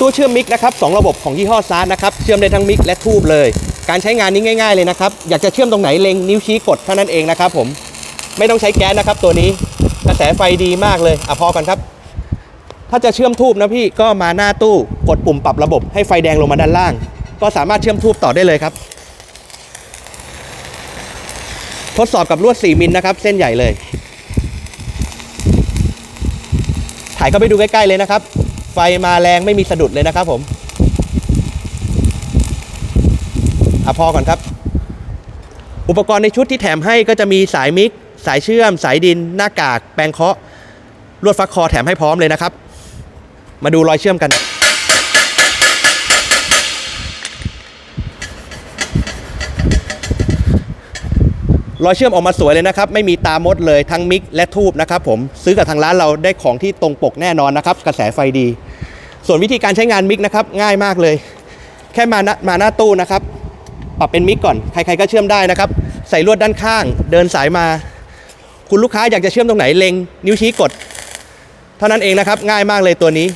ตู้เชื่อมมิกนะครับสองระบบของยี่ห้อซาร์นะครับเชื่อมได้ทั้งมิกและทูบเลย การใช้งานนี้ง่าย ๆเลยนะครับอยากจะเชื่อมตรงไหนเล็งนิ้วชี้กดเท่านั้นเองนะครับผมไม่ต้องใช้แก๊สนะครับตัวนี้กระแสไฟดีมากเลยอะพอก่อนครับ ถ้าจะเชื่อมทูบนะพี่ก็มาหน้าตู้กดปุ่มปรับระบบให้ไฟแดงลงมาด้านล่าง ก็สามารถเชื่อมทูบต่อได้เลยครับ ทดสอบกับลวด 4 มิลนะครับ เส้นใหญ่เลย ถ่ายเข้าไปดูใกล้ๆเลยนะครับ ไฟมาแรงไม่มีสะดุดเลยนะครับผมอะพอก่อนครับ อุปกรณ์ในชุดที่แถมให้ก็จะมีสายมิก สายเชื่อม สายดิน หน้ากาก แปลงเคาะลวดฟักคอแถมให้พร้อมเลยนะครับ มาดูรอยเชื่อมกัน รอยเชื่อมออกมาสวยเลยนะครับ ไม่มีตามดเลยทั้งมิกและทูบนะครับผมซื้อกับทางร้านเราได้ของที่ตรงปกแน่นอนนะครับ กระแสไฟดี ส่วนวิธีการใช้งานมิกนะครับง่ายมากเลย แค่มามาหน้าตู้นะครับ ปรับเป็นมิกก่อนใครๆก็เชื่อมได้นะครับ ใส่ลวดด้านข้าง เดินสายมา คุณลูกค้าอยากจะเชื่อมตรงไหนเล็งนิ้วชี้กด เท่านั้นเองนะครับง่ายมากเลยตัวนี้